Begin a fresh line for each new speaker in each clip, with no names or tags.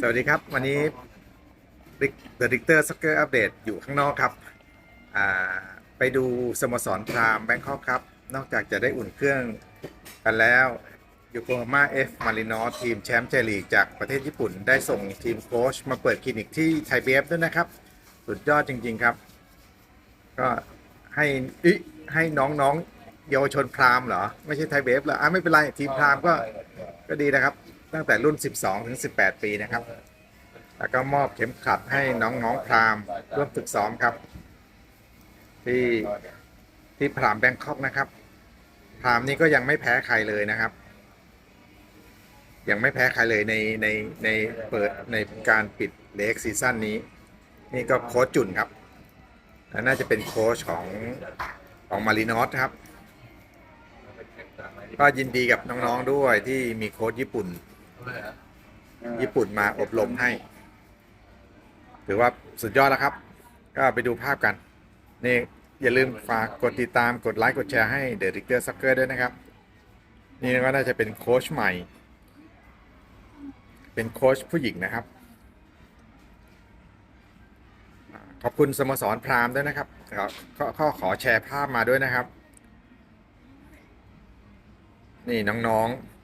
สวัสดีครับ วันนี้ The Dictor Soccer Update อยู่ข้างนอกครับอ่าไปดูสโมสรพรามแบงคอกครับ นอกจากจะได้อุ่นเครื่องกันแล้วยูโกฮาม่าเอฟมารินอทีมแชมป์เจลีกจากประเทศญี่ปุ่น ได้ส่งทีมโค้ชมาเปิดคลินิกที่ไทยเบฟด้วยนะครับ สุดยอดจริง ๆครับ ก็ให้อิให้น้องๆเยาวชนพรามเหรอ ไม่ใช่ไทยเบฟเหรออะไม่เป็นไร ทีมพรามก็ก็ดีนะครับ ตั้งแต่รุ่น 12 ถึง 18 ปีนะครับ แล้วก็มอบเข็มขัดให้น้องๆพรามร่วมฝึกซ้อมครับ ที่ที่พรามแบงคอกนะครับ พรามนี่ก็ยังไม่แพ้ใครเลยนะครับ ยังไม่แพ้ใครเลยในในในเปิดในการปิดเลกซีซั่นนี้ นี่ก็โค้ชจุนครับและน่าจะเป็นโค้ชของของมารินอสครับ ก็ยินดีกับน้องๆด้วยที่มีโค้ชญี่ปุ่น ญี่ปุ่นมาอบรมให้ ถือว่าสุดยอดแล้วครับ ก็ไปดูภาพกัน นี่อย่าลืมฝากกดติดตามกดไลค์กดแชร์ให้ The d i c t o r Soccer ด้วยนะครับ นี่ก็น่าจะเป็นโค้ชใหม่ เป็นโค้ชผู้หญิงนะครับ ขอบคุณสโมสรพรามด้วยนะครับขอขอขอขอแชร์ภาพมาด้วยนะครับ นี่น้องๆ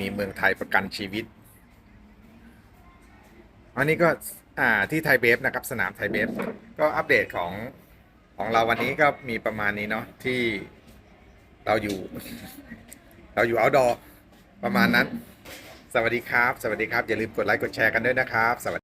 มีเมืองไทยประกันชีวิต อันนี้ก็อ่าที่ไทยเบฟนะครับ สนามไทยเบฟก็อัปเดตของของเราวันนี้ก็มีประมาณนี้เนาะที่เราอยู่ เราอยู่เอาดอประมาณนั้น สวัสดีครับ สวัสดีครับ อย่าลืมกดไลค์กดแชร์กันด้วยนะครับ สวัสดี